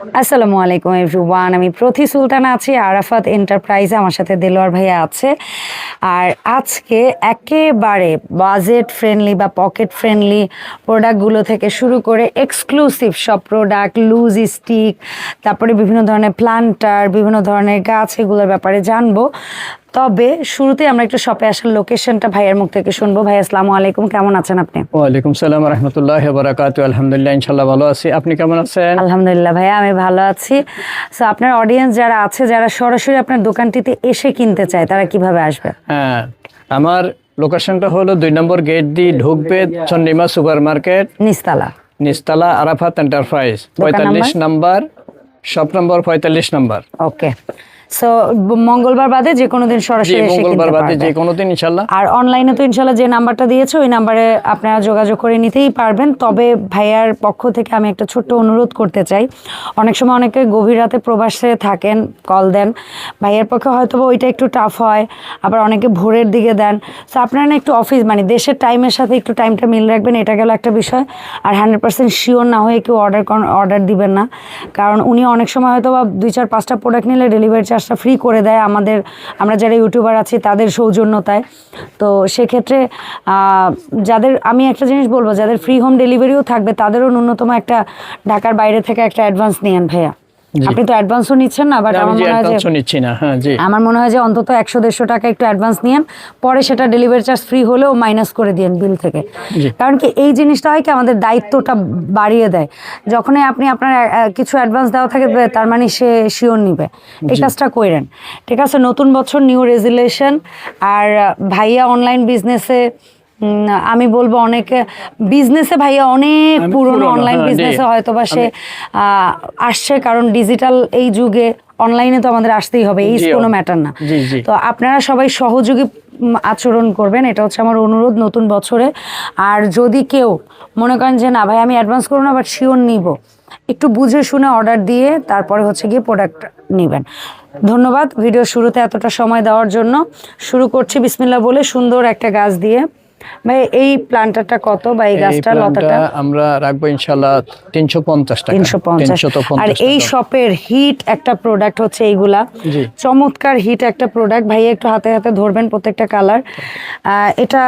আসসালামু আলাইকুম এভরিওয়ান আমি প্রতি সুলতান আছি আরাফাত এন্টারপ্রাইজে আমার সাথে দেলোয়ার ভাইয়া আছে। আর আজকে একেবারে বাজেট ফ্রেন্ডলি বা পকেট ফ্রেন্ডলি প্রোডাক্টগুলো থেকে শুরু করে এক্সক্লুসিভ সব প্রোডাক্ট লুজ স্টিক তারপরে বিভিন্ন ধরনের প্লান্টার বিভিন্ন ধরনের গাছ এগুলোর ব্যাপারে জানব। তবে শুরুতে আমরা একটু শপে আসার লোকেশনটা ভাইয়ের মুখ থেকে শুনব। ভাই আসসালামু আলাইকুম। কেমন আছেন আপনি? ওয়ালাইকুম সালাম রহমতুল্লাহ বারাকাত আলহামদুলিল্লাহ ইনশাল্লাহ ভালো আছি। আপনি কেমন আছেন? আলহামদুলিল্লাহ ভাইয়া আমি ভালো আছি। সো আপনার অডিয়েন্স যারা আছে যারা সরাসরি আপনার দোকানটিতে এসে কিনতে চায় তারা কীভাবে আসবে? হ্যাঁ আমার লোকেশনটা হলো দুই নম্বর গেট দিয়ে ঢুকবে চন্ডিমা সুপার মার্কেট নিস্তালা। নিস্তালা আরাফাত এন্টারপ্রাইজ পঁয়তাল্লিশ নাম্বার? শপ নম্বর পঁয়তাল্লিশ নাম্বার। ওকে সো মঙ্গলবার বাদে যে কোনো দিন সরাসরি মঙ্গলবার বাদে যে কোনো দিন ইনশাল্লাহ। আর অনলাইনে তো ইনশাল্লাহ যে নাম্বারটা দিয়েছে ওই নাম্বারে আপনারা যোগাযোগ করে নিতেই পারবেন। তবে ভাইয়ার পক্ষ থেকে আমি একটা ছোট্ট অনুরোধ করতে চাই। অনেক সময় অনেকে গভীর রাতে প্রবাসে থাকেন কল দেন। ভাইয়ের পক্ষে হয়তো বা ওইটা একটু টাফ হয় আবার অনেকে ভোরের দিকে দেন। সো আপনারা না একটু অফিস মানে দেশের টাইমের সাথে একটু টাইমটা মিল রাখবেন এটা গেল একটা বিষয়। আর হান্ড্রেড পার্সেন্ট শিওর না হয়ে কেউ অর্ডার অর্ডার দিবেন না। কারণ উনি অনেক সময় হয়তো বা দুই চার পাঁচটা প্রোডাক্ট নিলে ডেলিভারি চার্জটা ফ্রি করে দেয় আমাদের, আমরা যারা ইউটিউবার আছি তাদের সৌজন্যতায় তো সেক্ষেত্রে যাদের, আমি একটা জিনিস বলব, যাদের ফ্রি হোম ডেলিভারিও থাকবে, তাদেরও ন্যূনতম একটা ঢাকার বাইরে থেকে একটা অ্যাডভান্স নিয়েন ভাইয়া। আপনি তো অ্যাডভান্সও নিচ্ছেন না বাট আমার মনে হয় যে অ্যাডভান্সও নিচ্ছি না হ্যাঁ জি। আমার মনে হয় যে অন্তত একশো দেড়শো টাকা একটু অ্যাডভান্স নিয়েন পরে সেটা ডেলিভারি চার্জ ফ্রি হলেও মাইনাস করে দিন বিল থেকে। কারণ কি এই জিনিসটা হয় কি আমাদের দায়িত্বটা বাড়িয়ে দেয়। যখনই আপনি আপনার কিছু অ্যাডভান্স দেওয়া থাকে তার মানে সে শিওর নিবে। এই কাজটা করেন ঠিক আছে নতুন বছর নিউ রেজুলেশন আর ভাইয়া অনলাইন বিজনেসে আমি বলব অনেকে বিজনেসে ভাইয়া অনেক পুরনো অনলাইন বিজনেসে হয়তো বা সে আসছে কারণ ডিজিটাল এই যুগে অনলাইনে তো আমাদের আসতেই হবে এই কোনো ম্যাটার না। তো আপনারা সবাই সহযোগী আচরণ করবেন এটা হচ্ছে আমার অনুরোধ নতুন বছরে। আর যদি কেউ মনে করেন যে না ভাই আমি অ্যাডভান্স করব না বাট শিওর নিব একটু বুঝে শুনে অর্ডার দিয়ে তারপরে হচ্ছে গিয়ে প্রোডাক্ট নেবেন। ধন্যবাদ। ভিডিও শুরুতে এতটা সময় দেওয়ার জন্য। শুরু করছি বিসমিল্লা বলে সুন্দর একটা গাছ দিয়ে। ভাই এই প্লান্টারটা কত বা এই গাছটা লতাটা? আমরা রাখব তিনশো পঞ্চাশ টাকা। তিনশো পঞ্চাশ আর এই শপের হিট একটা প্রোডাক্ট হচ্ছে এইগুলা। চমৎকার হিট একটা প্রোডাক্ট ভাই একটু হাতে হাতে ধরবেন প্রত্যেকটা কালার এটা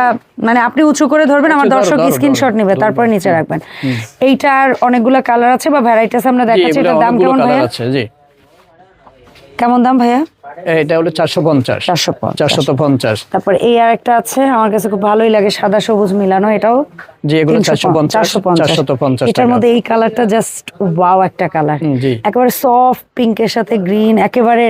মানে আপনি উঁচু করে ধরবেন আমার দর্শক স্ক্রিনশট নেবে তারপরে নিচে রাখবেন। এইটার অনেকগুলো কালার আছে বা ভ্যারাইটিস আমরা দেখাচ্ছি এটার দাম কেমন কালার আছে জি। কেমন দাম ভাইয়া? এটা হলো চারশো পঞ্চাশ। 450 চারশত পঞ্চাশ। তারপর এই আর একটা আছে আমার কাছে খুব ভালোই লাগে সাদা সবুজ মিলানো এটাও জি এগুলো চারশো পঞ্চাশ 450 চারশত পঞ্চাশ এটার মধ্যে এই কালারটা জাস্ট ওয়াও একটা কালার। একেবারে সফট পিঙ্কের সাথে গ্রিন একেবারে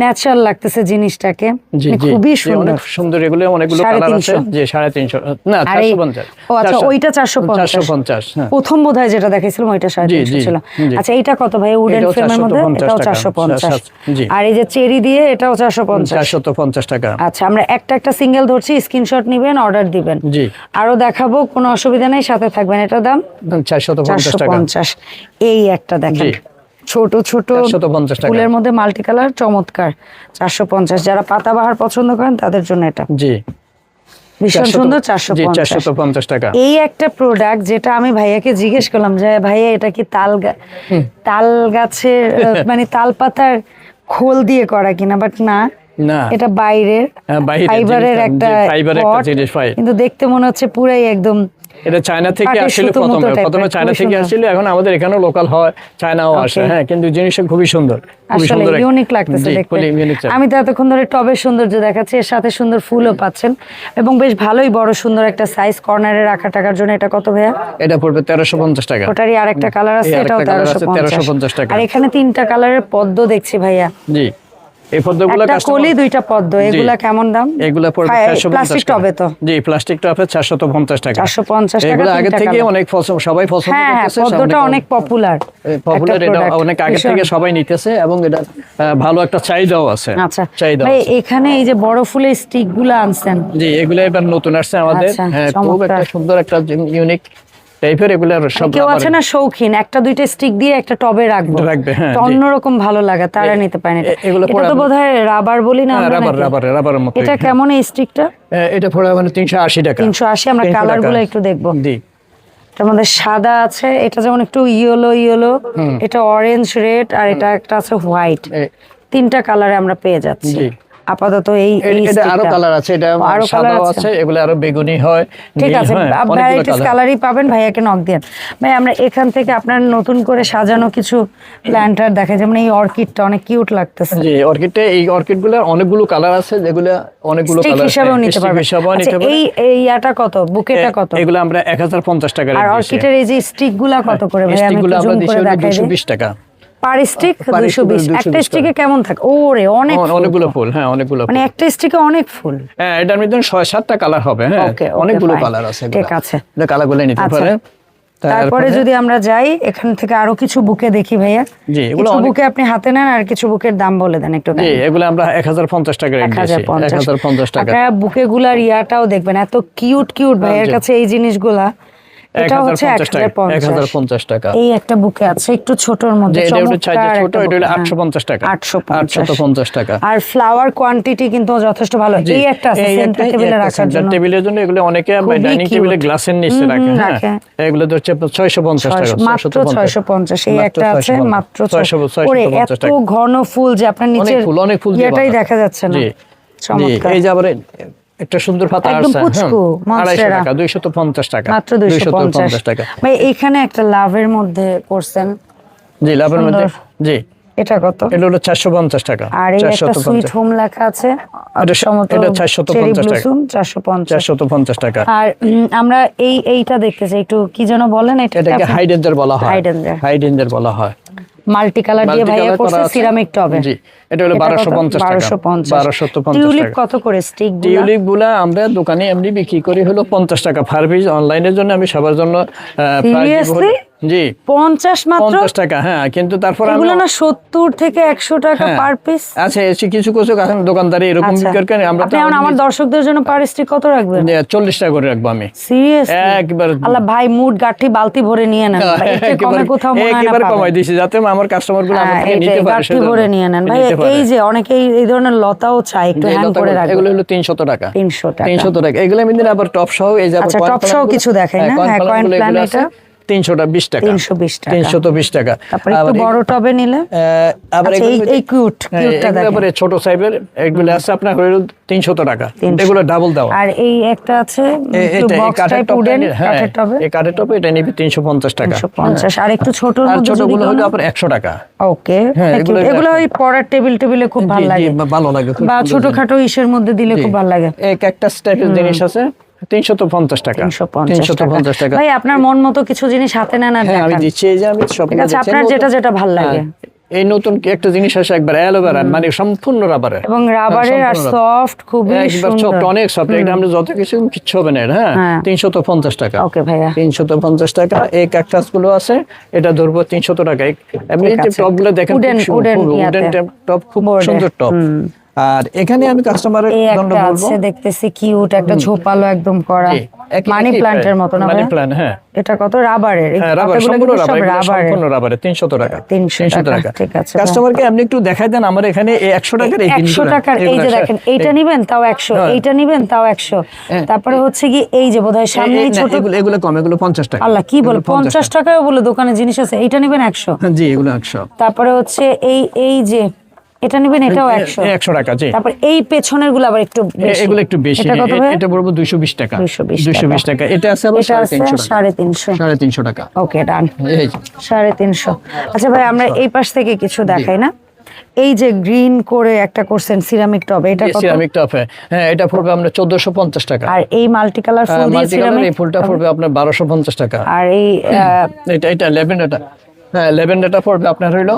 ন্যাচারাল লাগতেছে জিনিসটাকে। মানে খুবই সুন্দর। সুন্দর এগুলো অনেকগুলো সাড়ে কালার আছে। তিনশো। যে সাড়ে তিনশো। না চারশো পঞ্চাশ। ও আচ্ছা ওইটা চারশো চারশো পঞ্চাশ হ্যাঁ। প্রথম বোধহয় যেটা দেখেছিলাম ওইটা সাড়ে তিনশো ছিল। আচ্ছা এইটা কত ভাই উডেন ফ্রেমের মধ্যে? এটাও চারশো পঞ্চাশ। আর এই যে চেরি দিয়ে এটাও চারশো পঞ্চাশ। টাকা। আচ্ছা আমরা একটা একটা সিঙ্গেল ধরছি স্ক্রিনশট নিবেন অর্ডার দিবেন। জি। আরও দেখাবো কোনো অসুবিধা নেই সাথে থাকবেন। এটার দাম? চারশো পঞ্চাশ এই একটা দেখেন। ছোট ছোট 450 টাকা। ফুলের মধ্যে মাল্টি কালার চমৎকার। চারশো পঞ্চাশ। যারা পাতাবাহার পছন্দ করেন তাদের জন্য এটা। জি। ভীষণ সুন্দর চারশো পঞ্চাশ। টাকা। এই একটা প্রোডাক্ট যেটা আমি ভাইয়াকে জিজ্ঞেস করলাম যে ভাইয়া এটা কি তাল তাল গাছের মানে তাল পাতার খোল দিয়ে করা কিনা বাট না না। এটা বাইরের হ্যাঁ, ফাইবারের একটা ফাইবারের একটা জিনিস, কিন্তু দেখতে মনে হচ্ছে পুরাই একদম এটা চায়না থেকে আসলে প্রথমে প্রথমে চায়না থেকে। আসলে এখন আমাদের এখানেও লোকাল হয় চায়নাও আসে। হ্যাঁ কিন্তু জিনিসটা খুবই সুন্দর খুবই আসলে সুন্দর ইউনিক লাগতেছে দেখতে। আমি তো এতক্ষণ ধরে টবের সৌন্দর্য দেখাচ্ছি এর সাথে সুন্দর ফুলও পাচ্ছেন। এবং বেশ ভালোই বড় সুন্দর একটা সাইজ কর্নারে রাখা টাকার জন্য এটা কত ভাইয়া? এটা পড়বে তেরোশো পঞ্চাশ টাকা। ওটারই আরেকটা কালার আছে এটাও তেরোশো পঞ্চাশ। 1350 টাকা। আর এখানে তিনটা কালারের পদ্ম দেখছি ভাইয়া। জি। এই পদ্মগুলো কলি দুইটা পদ্ম এগুলা কেমন দাম? এগুলা পড়বে হ্যাঁ, প্লাস্টিক টবে তো। জি প্লাস্টিক টবে চারশো পঞ্চাশ টাকা। 450 টাকা, এগুলো আগে থেকে অনেক পছন্দ সবাই পছন্দ হ্যাঁ হ্যাঁ করতেছে পদ্মটা অনেক পপুলার পপুলার এটা অনেক আগে থেকে সবাই নিতেছে এবং এটা ভালো একটা চাহিদাও আছে। আচ্ছা। চাহিদা ভাই এখানে এই যে বড় ফুলের স্টিকগুলো আনছেন। জি এগুলো এবার নতুন আসছে আমাদের। আচ্ছা, হ্যাঁ খুব একটা সুন্দর একটা ইউনিক টাইপের এগুলো সব কেউ আছে না শৌখিন একটা দুইটা স্টিক দিয়ে একটা টবে রাখব। রাখবে, হ্যাঁ, অন্যরকম ভালো লাগে তারা নিতে এটা এগুলো এটা তো বোধহয় রাবার বলি না রাবার রাবার রাবারের মতো এটা কেমন এই স্টিকটা এটা পড়ে মানে তিনশো আশি টাকা। 380 আমরা 300 কালারগুলো একটু দেখব। জি। এটার মধ্যে সাদা আছে এটা যেমন একটু ইয়েলো ইয়েলো এটা অরেঞ্জ রেড আর এটা একটা আছে হোয়াইট তিনটা কালারে আমরা পেয়ে যাচ্ছি। জি। আপাতত এই এটা আরও কালার আছে এটা আরও সাদা আছে এগুলো আরও বেগুনি হয় ঠিক আছে হয়, ভ্যারাইটিস। কালারই পাবেন ভাইয়াকে নক দেন ভাই আমরা এখান থেকে আপনার নতুন করে সাজানো কিছু প্ল্যান্টার দেখে যেমন এই অর্কিডটা অনেক কিউট লাগতেছে। জি অর্কিডে এই অর্কিড অনেকগুলো কালার আছে যেগুলো অনেকগুলো কালার হিসাবেও নিতে পারবেন। হিসাবেও আচ্ছা, নিতে পারবেন। এই এই ইয়াটা কত? বুকেটা কত? এগুলো আমরা এক হাজার পঞ্চাশ টাকা আর অর্কিডের এই যে স্টিকগুলা কত করে ভাই আমি স্টিকগুলো একটু জুম করে দেখাই দুশো দিই। বিশ টাকা। পার স্টিক দুইশো বিশ। 220 একটা স্টিকে কেমন থাকে? ওরে অনেক অনেকগুলো ফুল হ্যাঁ অনেকগুলো মানে একটা স্টিকে অনেক ফুল। হ্যাঁ এটার মধ্যে ছয় সাতটা কালার হবে হ্যাঁ। অনেকগুলো কালার আছে ঠিক আছে। কালারগুলো নিতে আচ্ছা। পারে। তারপরে যদি আমরা যাই এখান থেকে আরও কিছু বুকে দেখি ভাইয়া। জি, এগুলো বুকে আপনি হাতে নেন আর কিছু বুকের দাম বলে দেন একটু জি এগুলো আমরা এক হাজার পঞ্চাশ টাকা রেট দিয়েছি। হাজার এক পঞ্চাশ হাজার পঞ্চাশ টাকা। আপনারা বুকে গুলার ইয়াটাও দেখবেন এত কিউট কিউট ভাইয়ের জি। কাছে এই জিনিসগুলা। এটা হচ্ছে হাজার টাকা। এই একটা বুকে আছে একটু ছোটর মধ্যে চমৎকার ছোট এটা হলো টাকা। আটশো আটশো পঞ্চাশ। পঞ্চাশ টাকা। আর ফ্লাওয়ার কোয়ান্টিটি কিন্তু যথেষ্ট ভালো। এই একটা আছে সেন্টার টেবিলে রাখার জন্য। টেবিলের জন্য এগুলো অনেকে ডাইনিং টেবিলে গ্লাসের নিচে রাখে হ্যাঁ। এগুলো তো হচ্ছে আপনার ছয়শো পঞ্চাশ টাকা ছয়শো- মাত্র ছয়শো পঞ্চাশ এই একটা আছে মাত্র ছয়শো এত ঘন ফুল যে আপনার নিচে অনেক ফুল অনেক ফুল বাঁধা। দেখা যাচ্ছে না। চমৎকার। এই যে আবার একটা সুন্দর পাতা একদম হ্যাঁ। পুচকু, আড়াইশো টাকা দুইশো পঞ্চাশ টাকা। মাত্র দুইশো পঞ্চাশ। টাকা। ভাই এখানে একটা লাভের মধ্যে করছেন। জি লাভের মধ্যে। জি। এটা কত? এটা হলো চারশো পঞ্চাশ টাকা। আর এই একটা সুইট হোম লেখা আছে এটা স- এটা 450 টাকা। আর আমরা এই এইটা দেখতে চাই একটু কি যেন বলেন এটা এটাকে বলা হয়। বলা হয়। মাল্টি কালার দিয়ে ভাইয়া করছে সিরামিক টবে। জি, এটা হলো 1250 টাকা। বারোশো পঞ্চাশ। 1250 টিউলিপ কত করে স্টিক টিউলিপগুলা আমরা দোকানে এমনি বিক্রি করি হলো পঞ্চাশ টাকা। ফারবিজ অনলাইনের জন্য আমি সবার জন্য আহ, জি। পঞ্চাশ মাত্র? পঞ্চাশ টাকা হ্যাঁ কিন্তু তারপর আমি এগুলো না সত্তর থেকে একশো টাকা হ্যাঁ। পার পিস আচ্ছা এসে কিছু কিছু এখন দোকানদারি এরকম আচ্ছা। বিক্রি করেন আমরা আপনি আমার দর্শকদের জন্য পার স্টিক কত রাখবেন? চল্লিশ টাকা করে রাখব আমি। সিরিয়াস একবার আল্লাহ ভাই মুড গাঠি বালতি ভরে নিয়ে নেন। ভাই, এর কমে কোথাও মনে হয় না কমাই দিয়েছি যাতে আমার কাস্টমারগুলো আমার হ্যাঁ, থেকে নিতে পারে গাঁঠি ভরে নিয়ে নেন। ভাই এই যে অনেকে এই- ধরনের লতাও চায় একটু করে এগুলো হলো টাকা। 300 টাকা। টাকা। এগুলো আমি দিন আবার টপ সহ এই যে আবার আচ্ছা, সহ কিছু দেখাই না? হ্যাঁ, এটা? তিনশোটা বিশ টাকা। 320 টাকা। তিনশত বিশ টাকা। আবার বড় টবে নিলে? আবার এই- এগুলো- এই cute, cute টা এগুলো দেখেন। আবার এই ছোট সাইজের এগুলো আছে আপনার হলো তিনশত টাকা। এগুলো ডাবল দেওয়া। আর এই একটা আছে এটা কাঠের টবে এই কাঠের নিবি তিনশো পঞ্চাশ টাকা। 150 আর একটু ছোটর আর ছোটগুলো হলো আপনার একশো টাকা। ওকে হ্যাঁ। এগুলো- ওই পড়ার টেবিল টেবিলে খুব ভালো লাগে। ভালো লাগে বা ছোটখাটো ইসের মধ্যে দিলে খুব ভালো লাগে। এক একটা টাইপের জিনিস আছে। তিনশত পঞ্চাশ টাকা। তিনশত টাকা পঞ্চাশ টাকা। ভাই আপনার মন মতো কিছু জিনিস হাতে নেন আর হ্যাঁ আমি দিচ্ছি এই যে আমি সব আপনার যেটা যেটা ভালো লাগে। এই নতুন একটা জিনিস আসে একবার অ্যালোভেরা মানে সম্পূর্ণ রাবারের। এবং রাবারের আর সফট খুবই একবার সুন্দর। সফট অনেক সফট এটা আমরা যত কিছু কিচ্ছু হবে না হ্যাঁ হ্যাঁ। তিনশত পঞ্চাশ টাকা। ওকে ভাইয়া। তিনশত পঞ্চাশ টাকা এই ক্যাকটাসগুলো আছে এটা ধরবো তিনশত টাকা। এই- এমনি যে টপগুলো দেখেন টপ খুব সুন্দর টপ আর এখানে আমি কাস্টমারের জন্য বলব। দেখতেছি কিউট একটা ঝোপালো একদম করা। মানি প্ল্যান্টের মতো না মানি? প্ল্যান্ট হ্যাঁ। এটা কত? রাবারের হ্যাঁ রাবার সম্পূর্ণ কিন্তু রাবার রাবারের সম্পূর্ণ রাবারে তিনশত টাকা। 300 টাকা, ঠিক আছে। কাস্টমারকে আপনি একটু দেখাই দেন আমার এখানে এই একশো টাকার এই একশো জিনিসগুলো, টাকার এই যে দেখেন এইটা নিবেন তাও একশো। হ্যাঁ। এইটা নিবেন তাও একশো। হ্যাঁ। তারপরে হচ্ছে কি এই যে বোধহয় সামনে ছোট এগুলো এগুলো কম এগুলো পঞ্চাশ টাকা। আল্লাহ কি বলে? এগুলো পঞ্চাশ টাকাও বলে দোকানে জিনিস আছে এইটা নিবেন একশো? হ্যাঁ, জি এগুলো একশো। তারপরে হচ্ছে এই এই যে এটা নিবেন এটাও একশো। এ- একশো টাকা জি। তারপর এই পেছনেরগুলো আবার একটু বেশি। এগুলো একটু বেশি এটা বলব দুইশো বিশ টাকা। 220 টাকা। এটা আছে আবার এটা সাড়ে আছে তিনশো। টাকা। ওকে ডান। এই যে। সাড়ে তিনশো। আচ্ছা ভাই আমরা এই পাশ থেকে কিছু দেখাই না। এই যে গ্রিন করে একটা করছেন সিরামিক টব এটা কত? সিরামিক টপ হ্যাঁ। এটা পড়বে আপনার চোদ্দশো পঞ্চাশ টাকা। আর এই মাল্টি কালার ফুল দিয়ে সিরামিক এই ফুলটা পড়বে আপনার বারোশো পঞ্চাশ টাকা। আর এই এটা এটা লেভেন্ডারটা। হ্যাঁ লেভেন্ডারটা পড়বে আপনার হইল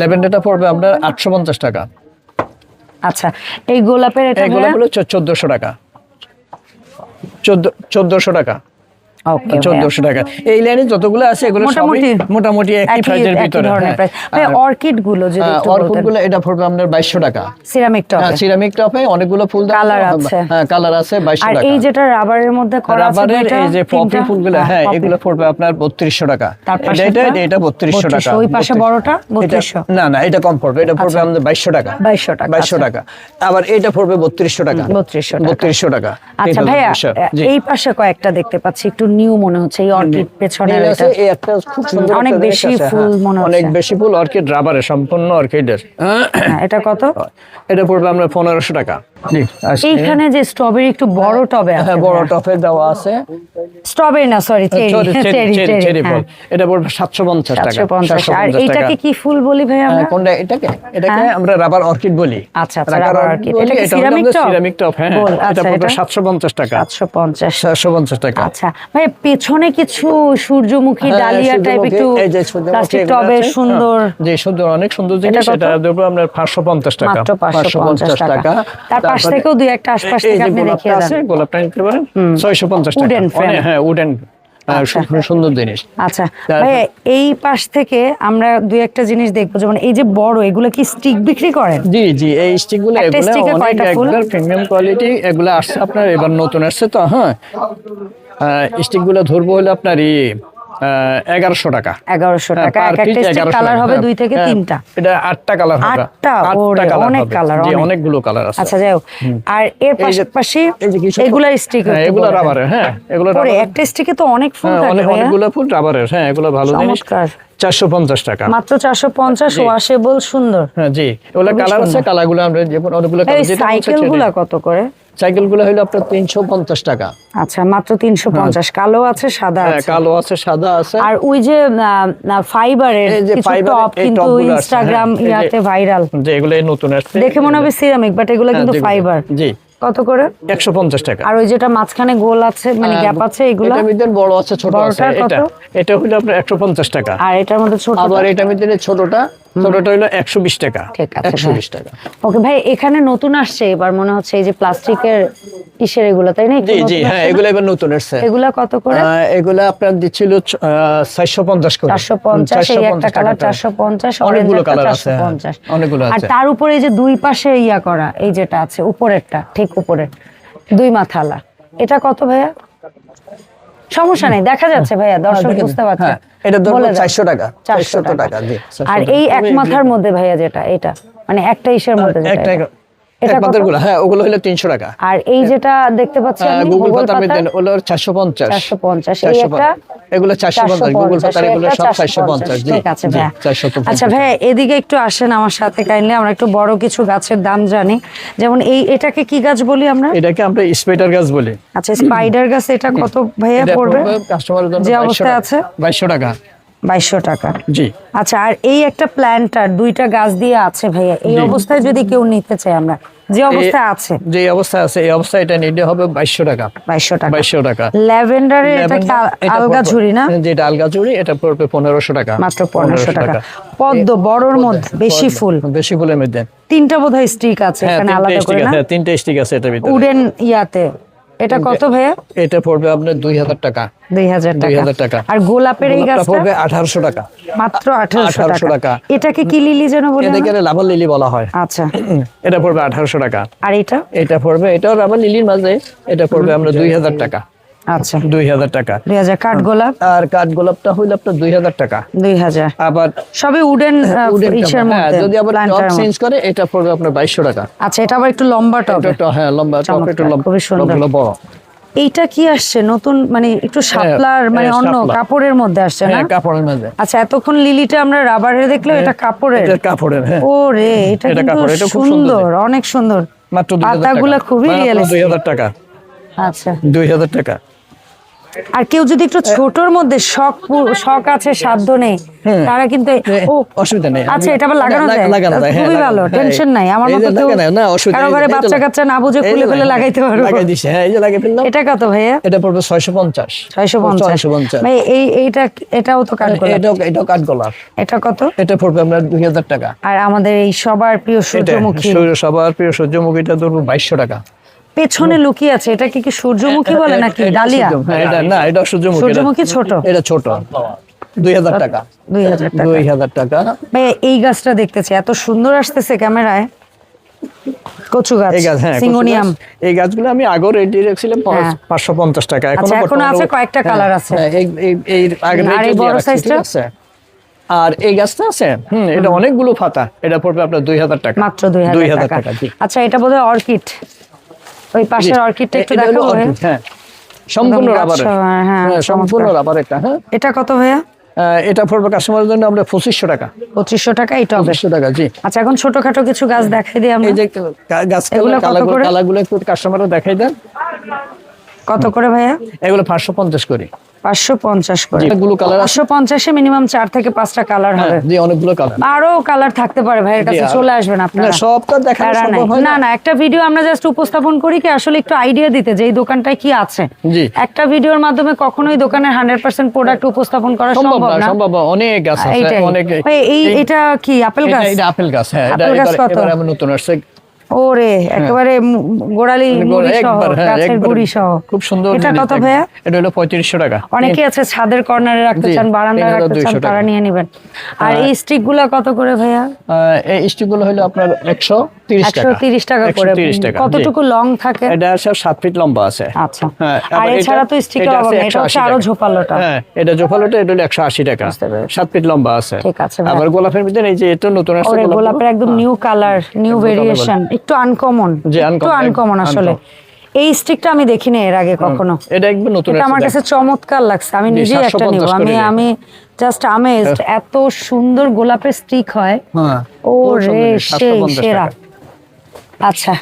লেভেন্ডারটা পড়বে আপনার আটশো পঞ্চাশ টাকা। আচ্ছা এই গোলাপের এটা গোলাপ হলো চোদ্দশো টাকা। চোদ্দ চোদ্দশো টাকা। ওকে চোদ্দশো টাকা। এই লাইনে যতগুলো আছে এগুলো মোটামুটি মোটামুটি একই প্রাইজের ভিতরে ধরনের price। ভাই অর্কিডগুলো যদি একটু গুলো এটা পড়বে আপনার বাইশশো টাকা। সিরামিক টব সিরামিক টপে অনেকগুলো ফুল দেওয়া আছে। আছে। হ্যাঁ কালার আছে বাইশশো আর এই যেটা রাবারের মধ্যে করা আছে রাবারের এই যে পপি ফুলগুলো হ্যাঁ এগুলো পড়বে আপনার বত্রিশশো টাকা। এটা এটা এটা বত্রিশশো টাকা। ওই পাশে বড়টা? 3200 না না এটা কম পড়বে। এটা পড়বে আমাদের বাইশশো টাকা। 2200 টাকা, বাইশশো আচ্ছা। টাকা। আবার এটা পড়বে বত্রিশশো টাকা। 3200 টাকা। আচ্ছা ভাইয়া এই পাশে কয়েকটা দেখতে পাচ্ছি একটু নিউ মনে হচ্ছে এই অর্কিড পেছনে আছে, খুব সুন্দর অনেক বেশি ফুল মনে মনে অনেক বেশি ফুল অর্কিড রাবারের সম্পূর্ণ অর্কিডের। হ্যাঁ, এটা কত? এটা পড়বে আমরা পনেরোশো টাকা। এইখানে যে স্ট্রবেরি একটু বড় টবে আছে হ্যাঁ। বড় টপে দেওয়া আছে। স্ট্রবেরি না সরি চেরি চেরি ফল। এটা পড়বে সাতশো পঞ্চাশ টাকা। 750 আর 750 এইটাকে টাকা। কি ফুল বলি ভাই আমরা? হ্যাঁ, কোনটা এটাকে? এটাকে আমরা রাবার অর্কিড বলি। আচ্ছা, আচ্ছা, rubber orchid। এটা কি? সিরামিক টপ হ্যাঁ। এটা আচ্ছা, পড়বে এটা? সাতশো পঞ্চাশ টাকা। সাতশো পঞ্চাশ। সাতশো পঞ্চাশ টাকা। আচ্ছা ভাই পেছনে কিছু সূর্যমুখী হ্যাঁ, ডালিয়া টাইপ একটু প্লাস্টিক টবে সুন্দর হ্যাঁ, যে সুন্দর অনেক সুন্দর জিনিস দেবো আপনার পাঁচশো পঞ্চাশ টাকা। মাত্র পাঁচশো পঞ্চাশ টাকা। তার পাশ থেকেও দুই একটা আশপাশ থেকে আপনি দেখিয়ে আছে দেন। গোলাপটা নিতে পারেন। ছয়শো পঞ্চাশ টাকা। Wooden হ্যাঁ উডেন সুন্দর জিনিস। আচ্ছা। এই পাশ থেকে আমরা দুই একটা জিনিস দেখব। যেমন এই যে বড় এগুলো কি স্টিক বিক্রি করেন? জি জি এই স্টিকগুলো এগুলো প্রিমিয়াম কোয়ালিটি এগুলো আসছে আপনার এবার নতুন আসছে তো হ্যাঁ। স্টিকগুলো ধরবো হলো আপনার ই এগারোশো টাকা। এগারোশো হ্যাঁ, টাকা। এক একটা piece স্টিক 1100 কালার হবে হ্যাঁ, দুই থেকে হ্যাঁ, তিনটা। এটা আটটা কালার আটটা? অনেক হবে। colour, জি অনেক। অনেকগুলো কালার আছে। আচ্ছা যাই হোক। আর এর পাশাপাশি এই এগুলার স্টিক হ্যাঁ এগুলো রাবারের হ্যাঁ এগুলো রাবারের একটা স্টিকে তো অনেক ফুল হ্যাঁ থাকে অনেকগুলো ফুল রাবারের হ্যাঁ এগুলো ভালো জিনিস। চারশো পঞ্চাশ টাকা। মাত্র চারশো পঞ্চাশ। ওয়াশেবল সুন্দর। হ্যাঁ জি। এগুলো কালার আছে আমরা যে অনেকগুলো কত করে? সাইকেলগুলো হলো আপনার তিনশো পঞ্চাশ টাকা। আচ্ছা মাত্র তিনশো পঞ্চাশ। কালো আছে সাদা হ্যাঁ আছে? কালো আছে সাদা আছে। আর ওই যে ফাইবারের টপ কিন্তু ইনস্টাগ্রাম হ্যাঁ, ইয়াতে ভাইরাল। যে এগুলো নতুন আসছে দেখে মনে হবে সিরামিক বাট এগুলো হ্যাঁ, কিন্তু ফাইবার। জি। কত করে? একশো পঞ্চাশ টাকা। আর ওই যেটা মাঝখানে গোল আছে মানে হ্যাঁ, গ্যাপ আছে এগুলো? ভিতরে বড় আছে ছোট আছে এটা। এটা হলো আপনার একশো পঞ্চাশ টাকা। আর এটার মধ্যে ছোট আবার ভিতরে ছোটটা ছোটটা হলো একশো বিশ টাকা। ঠিক আছে, একশো হ্যাঁ। বিশ টাকা। ওকে ভাই এখানে নতুন আসছে এবার মনে হচ্ছে এই যে প্লাস্টিকের এগুলো তাই না? জি জি হ্যাঁ এগুলো এবার নতুন এসছে এগুলা কত করে? এগুলো আপনার চারশো পঞ্চাশ করে। চারশো পঞ্চাশ এই একটা কালার চারশো পঞ্চাশ অনেকগুলো কালার আছে হ্যাঁ, অনেকগুলো আর তার উপরে এই যে দুই পাশে ইয়া করা এই যেটা আছে উপরেরটা ঠিক উপরে। দুই মাথালা এটা কত ভাইয়া? সমস্যা নেই দেখা যাচ্ছে ভাইয়া দর্শক দেখেন, বুঝতে পারছে। হ্যাঁ, এটা ধরুন 400 টাকা, 400 400 টাকা, আর এই এক মাথার মধ্যে ভাইয়া যেটা এটা মানে একটা ইসের মধ্যে যেটা হ্যাঁ ওগুলো হলো তিনশো টাকা। আর এই যেটা দেখতে পাচ্ছি আমি গুগল গুগল পাতার মধ্যে ওগুলো চারশো পঞ্চাশ। 450 এই একটা এগুলো চারশো পঞ্চাশ গুগল পাতার এগুলো সব 450 ঠিক আছে ভাইয়া। আচ্ছা এদিকে একটু আসেন আমার সাথে কাইন্ডলি আমরা একটু বড় কিছু গাছের দাম জানি। যেমন এই এটাকে কি গাছ বলি আমরা? এটাকে আমরা স্পেটার গাছ বলি। আচ্ছা স্পাইডার গাছ এটা কত ভাইয়া পড়বে? কাস্টমারের জন্য যে 2200 অবস্থায় টাকা। আছে? বাইশশো টাকা। বাইশশো টাকা। জি। আচ্ছা আর এই একটা প্ল্যান্টার দুইটা গাছ দিয়ে আছে ভাইয়া এই অবস্থায় যদি কেউ নিতে চায় আমরা যে অবস্থায় আছে? যে অবস্থা আছে এই অবস্থায় এটা নিতে হবে বাইশশো টাকা। বাইশশো টাকা। বাইশশো টাকা। ল্যাভেন্ডারের এটা আলগা ঝুড়ি না? যেটা আলগা ঝুড়ি এটা পড়বে পনেরোশো টাকা। মাত্র পনেরোশো টাকা। পদ্ম বড়র মধ্যে বেশি ফুল। বেশি ফুলের মধ্যে। তিনটা বোধহয় স্টিক আছে হ্যাঁ এখানে আলাদা করে না? হ্যাঁ, তিনটে স্টিক আছে এটা ভিতরে। উডেন ইয়াতে। এটা কত ভাইয়া? এটা পড়বে আপনার দুই হাজার টাকা। দুই হাজার হাজার টাকা। আর গোলাপের এই গাছটা? পড়বে আঠারোশো টাকা। মাত্র আঠারোশো 1800 টাকা। টাকা। এটাকে কি লিলি যেন বলে? এটাকে লাভার লিলি বলা হয়। আচ্ছা। এটা পড়বে আঠারোশো টাকা। আর এটা? এটা পড়বে এটাও রাবার লিলির মাঝে। এটা পড়বে আমরা দুই হাজার টাকা। আচ্ছা। দুই হাজার টাকা। দুই হাজার কাঠ গোলাপ আর কাঠ গোলাপটা হইল আপনার দুই হাজার টাকা। দুই হাজার। আবার সবই উডেন হ্যাঁ মধ্যে যদি আবার টপ চেঞ্জ করে এটা পড়বে আপনার বাইশশো টাকা। আচ্ছা এটা আবার একটু লম্বা এটা হ্যাঁ লম্বা টপ একটু লম্বা বড়। এইটা কি আসছে? নতুন মানে একটু শাপলার মানে হ্যাঁ, অন্য কাপড়ের মধ্যে আসছে না? হ্যাঁ কাপড়ের মাঝে আচ্ছা এতক্ষণ লিলিটা আমরা রাবারে দেখলেও এটা কাপড়ের। এটা কাপড়ের হ্যাঁ। ও রে এটা কিন্তু সুন্দর অনেক সুন্দর। মাত্র দুই হাজার পাতাগুলো খুবই রিয়েলিস্টিক হাজার টাকা। আচ্ছা। দুই হাজার টাকা। আর কেউ যদি একটু ছোটর মধ্যে শখ শখ আছে সাধ্য নেই হ্যাঁ। তারা কিন্তু ও অসুবিধা নেই। আচ্ছা এটা আবার লাগানো যায়? লাগানো যায়, হ্যাঁ, খুবই ভালো টেনশন নাই। আমার মতো কেউ না, অসুবিধা কারও ঘরে বাচ্চা কাচ্চা না বুঝে খুলে খুলে লাগাইতে পারব। লাগাই দিছে হ্যাঁ এই যে লাগিয়ে ফেললাম। এটা কত ভাইয়া? এটা পড়বে ছয়শো পঞ্চাশ। ছয়শো পঞ্চাশ। ছয়শো পঞ্চাশ। ভাই এই এইটা এটাও তো এটাও এটাও কাঠ গোলাপ এটা কত? এটা পড়বে দুই হাজার টাকা। আর আমাদের এই সবার প্রিয় এটা সূর্যমুখী। সূর্য সবার প্রিয় সূর্যমুখীটা ধরবো বাইশশো টাকা। পেছনে লুকিয়ে আছে এটা কি কি সূর্যমুখী বলে নাকি? ডালিয়া? হ্যাঁ, এটা না এটা সূর্যমুখী সূর্যমুখী ছোট। এটা ছোট। দুই হাজার টাকা। দুই হাজার টাকা। দুই হাজার টাকা। ভাই এই গাছটা দেখতেছি এত সুন্দর আসতেছে ক্যামেরায়। কচু গাছ এই গাছ হ্যাঁ সিঙ্গোনিয়াম। এই গাছগুলো আমি রেখেছিলাম হ্যাঁ। টাকা। এখন আচ্ছা, এখনও আছে কয়েকটা আছে। এই বড় রাখছি, আছে? আর এই গাছটা আছে হুম এটা অনেকগুলো পাতা এটা পড়বে আপনার দুই হাজার টাকা। মাত্র টাকা। আচ্ছা এটা বোধহয় অর্কিড। ওই পাশের অর্কিডটা একটু দেখো হ্যাঁ। সম্পূর্ণ গাছ সহ, হ্যাঁ, হ্যাঁ, সম্পূর্ণ রাবার এটা হ্যাঁ। এটা কত ভাইয়া? এটা পড়বে কাস্টমারের জন্য আমরা পঁচিশশো টাকা। পঁচিশশো টাকা এটা পঁচিশশো টাকা জি। আচ্ছা এখন ছোটখাটো কিছু গাছ দেখাই দিই আমরা। এই যে গাছ কালাগুলো একটু কাস্টমাররা দেখাই দেন। কত করে ভাইয়া? এগুলো পাঁচশো পঞ্চাশ করি। পাঁচশো পঞ্চাশ করে। অনেকগুলো কালার পাঁচশো পঞ্চাশে মিনিমাম চার থেকে পাঁচটা কালার হ্যাঁ, হবে। জি অনেকগুলো কালার আরও কালার থাকতে পারে ভাইয়ের কাছে চলে আসবেন আপনারা। না সবটা দেখানো সম্ভব হয় না। একটা ভিডিও আমরা জাস্ট উপস্থাপন করি কি আসলে একটু আইডিয়া দিতে যে এই দোকানটায় কি আছে। একটা ভিডিওর মাধ্যমে কখনোই দোকানের হান্ড্রেড পার্সেন্ট প্রোডাক্ট উপস্থাপন করা সম্ভব সম্ভব না। না সম্ভব অনেক আছে অনেক এই এই- এটা কি আপেল গাছ? এটা আপেল গাছ হ্যাঁ এটা আপেল কত? নতুন আসছে। ওরে একেবারে গোড়ালি সহ হ্যাঁ, গাছের গুড়ি সহ খুব সুন্দর এটা কত ভাইয়া? এটা হলো পঁয়ত্রিশশো টাকা। অনেকে আছে ছাদের কর্নারে রাখতে চান বারান্দায় রাখতে চান তারা নিয়ে নেবেন। আর এই স্টিকগুলা কত করে ভাইয়া? এই স্টিকগুলো হলো আপনার একশো। তিরিশ টাকা। একশো তিরিশ টাকা করে 130 টাকা, জি। কতটুকু লং থাকে? এটা সব ফিট লম্বা আছে। আচ্ছা। হ্যাঁ, আর এছাড়া তো স্টিকের এটা অভাব আছে এটা হচ্ছে আরও ঝোপালোটা। হ্যাঁ এটা টাকা। ফিট লম্বা আছে। ঠিক আছে আবার গোলাপের ভিতরে এই যে এটা নতুন আসছে গোলাপের একদম নিউ কালার নিউ ভেরিয়েশন একটু আনকমন একটু আনকমন আসলে। এই স্টিকটা আমি দেখিনি এর আগে কখনো। এটা একদম নতুন এটা আমার কাছে চমৎকার লাগছে আমি জি, নিজেই একটা 750 নিব। আমি আমি জাস্ট আমেজড এত সুন্দর গোলাপের স্টিক হয়। হ্যাঁ ও রে সেই সেরা। আচ্ছা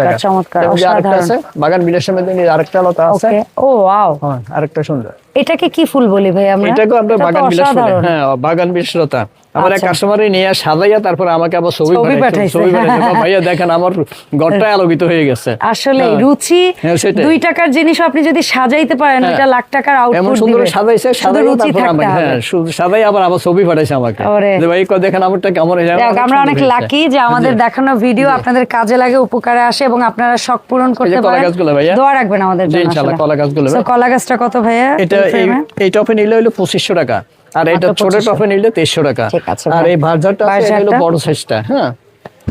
টাকা। চমৎকার আরেকটা আছে বাগান বিলের মধ্যে এই আরেকটা লতা আছে। ও ওয়াও। হ্যাঁ আরেকটা সুন্দর। এটাকে কি ফুল বলি ভাই আমরা? এটাকে আমরা বাগান বিলাস হ্যাঁ বাগান আমার এক আচ্ছা। নিয়ে সাজাইয়া তারপর আমাকে আবার ছবি পাঠাইছে। ভাইয়া দেখেন আমার ঘরটা আলোকিত হয়ে গেছে। আসলে হ্যাঁ। রুচি হ্যাঁ, দুই টাকার জিনিস আপনি যদি সাজাইতে পারেন হ্যাঁ। ওইটা লাখ টাকার এমন সুন্দর সাজাইছে শুধু রুচি থাকতে হ্যাঁ সাজাই আবার আবার ছবি পাঠাইছে আমাকে। যে ভাই কো দেখেন আমারটা কেমন হয়েছে? আমরা অনেক লাকি যে আমাদের দেখানো ভিডিও আপনাদের কাজে লাগে উপকারে আসে এবং আপনারা শখ পূরণ করতে কলা পারেন। গাছগুলো ভাইয়া। দোয়া রাখবেন আমাদের জন্য ইনশাআল্লাহ, কলা গাছগুলো কলা গাছটা কত ভাইয়া? এটা এই টপে নিলে হলো পঁচিশশো টাকা। আর এটা ছোট টপে নিলে তেইশশো টাকা। ঠিক আছে আর এই ভার্জারটা হলো বড় সাইজটা হ্যাঁ।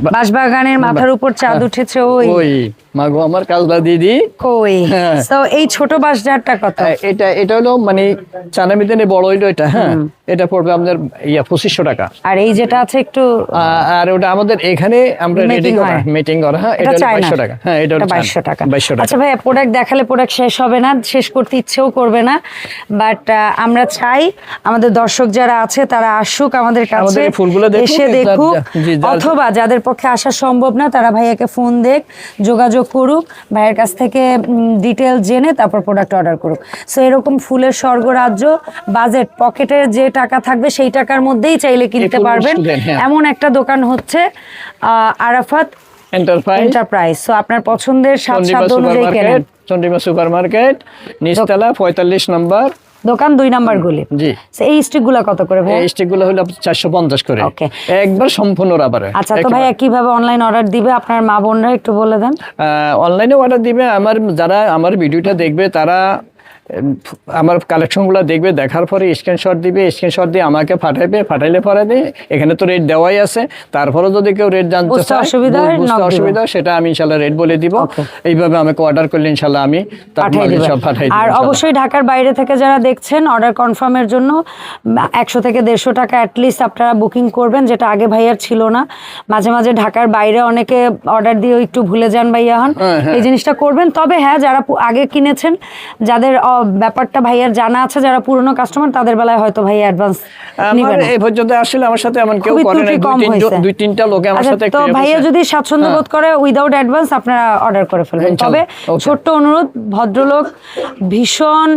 বাঁশবাগানের মাথার উপর চাঁদ উঠেছে ওই। ওই। মাগো আমার কাজলা দিদি কই? হ্যাঁ। তো এই ছোট বাঁশঝাড়টা কত? এটা এটা হলো মানে চানা মিদেনে বড় হইল এটা হ্যাঁ। এটা পড়বে আপনার ইয়া পঁচিশশো টাকা। আর এই যেটা আছে একটু আর ওটা আমাদের এখানে আমরা রেডি করা মিটিং করা হ্যাঁ এটা বাইশশো টাকা। হ্যাঁ এটা বাইশশো টাকা। বাইশশো টাকা। আচ্ছা ভাই প্রোডাক্ট দেখালে প্রোডাক্ট শেষ হবে না শেষ করতে ইচ্ছেও করবে না বাট আমরা চাই আমাদের দর্শক যারা আছে তারা আসুক আমাদের কাছে আমাদের ফুলগুলো এসে দেখুক অথবা যাদের পক্ষে আসা সম্ভব না তারা ভাইয়াকে ফোন দেখ যোগাযোগ করুক ভাইয়ের কাছ থেকে ডিটেল জেনে তারপর প্রোডাক্ট অর্ডার করুক। সো এরকম ফুলের স্বর্গরাজ্য বাজেট পকেটের যে টাকা থাকবে সেই টাকার মধ্যেই চাইলে কিনতে পারবেন। হ্যাঁ। এমন একটা দোকান হচ্ছে আরাফাত এন্টারপ্রাইজ সো আপনার পছন্দের সাত সাধ্য অনুযায়ী কেনেন। চন্ডিমা সুপার মার্কেট নিচতলা পঁয়তাল্লিশ নম্বর। দোকান দুই নাম্বার গুলি। জি। এই স্টিকগুলা কত করে ভাই? এই স্টিকগুলো হলো চারশো পঞ্চাশ করে। Okay. একবার সম্পূর্ণ রাবারে। আচ্ছা তো ভাইয়া কীভাবে অনলাইন অর্ডার দিবে আপনার মা বোনরা একটু বলে দেন। অনলাইনে অর্ডার দিবে। আমার যারা আমার ভিডিওটা দেখবে তারা আমার কালেকশনগুলো দেখবে দেখার পরে স্ক্রিনশট দিবে স্ক্রিনশট দিয়ে আমাকে পাঠাইবে পাঠাইলে পরে দিয়ে এখানে তো রেট দেওয়াই আছে। তারপরে যদি কেউ রেট জানতে চায় অসুবিধা। অসুবিধা সেটা আমি ইনশাল্লাহ রেট বলে দিব। এইভাবে আমাকে অর্ডার করলে ইনশাল্লাহ আমি সব পাঠাই আর অবশ্যই ঢাকার বাইরে থেকে যারা দেখছেন অর্ডার কনফার্মের জন্য একশো থেকে দেড়শো টাকা অ্যাটলিস্ট আপনারা বুকিং করবেন যেটা আগে ভাইয়ার ছিল না। মাঝে মাঝে ঢাকার বাইরে অনেকে অর্ডার দিয়েও একটু ভুলে যান ভাইয়া হন। হ্যাঁ, হ্যাঁ। এই জিনিসটা করবেন। তবে হ্যাঁ যারা আগে কিনেছেন যাদের ব্যাপারটা ভাইয়ার জানা আছে যারা পুরনো কাস্টমার তাদের বেলায় হয়তো ভাইয়া অ্যাডভান্স আমার নিবেন এই পর্যন্ত আসলে আমার সাথে এমন কেউ করে না দুই তিনটা লোকে আমার আচ্ছা, সাথে তো ভাইয়া যদি স্বাচ্ছন্দ্য বোধ করে উইদাউট অ্যাডভান্স আপনারা অর্ডার করে ফেলবেন। তবে ছোট্ট অনুরোধ ভদ্রলোক ভীষণ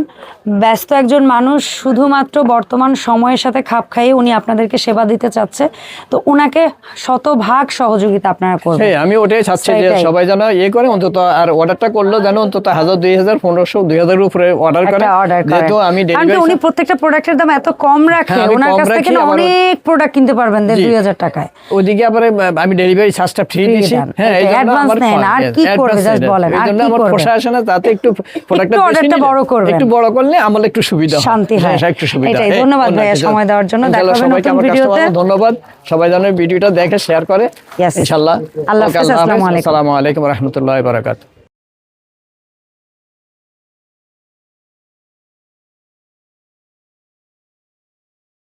ব্যস্ত একজন মানুষ শুধুমাত্র বর্তমান সময়ের সাথে খাপ খাইয়ে উনি আপনাদেরকে সেবা দিতে চাচ্ছে। তো উনাকে শতভাগ সহযোগিতা আপনারা করবেন। হ্যাঁ আমি ওটাই চাচ্ছি যে সবাই যেন ইয়ে করে অন্তত আর অর্ডারটা করল যেন অন্তত হাজার দুই হাজার পনেরোশো দুই হাজার উপরে অর্ডার করে করেন যেহেতু আমি ডেলিভারি উনি প্রত্যেকটা প্রোডাক্টের দাম এত কম রাখে হ্যাঁ, ওনার কাছ থেকে অনেক প্রোডাক্ট কিনতে পারবেন দেড় জি। দুই হাজার টাকায় ওইদিকে আবার আমি ডেলিভারি চার্জটা ফ্রি দিছি হ্যাঁ এই জন্য আমার নেন, আর কি করবে? Just বলেন, আর কি আমার করবে? পোষা আসে না তাতে একটু প্রোডাক্টটা একটু বড় করবেন। একটু বড় করলে আমার একটু সুবিধা শান্তি হয়। হ্যাঁ, একটু সুবিধা এটাই। ধন্যবাদ ভাইয়া সময় দেওয়ার জন্য। দেখা হবে নতুন ভিডিওতে। ধন্যবাদ সবাই যেন ভিডিওটা দেখে শেয়ার করে. ইনশাআল্লাহ আল্লাহ হাফেজ, আসসালামু আলাইকুম। আসসালামু আলাইকুম রহমতুল্লাহ বারাকাত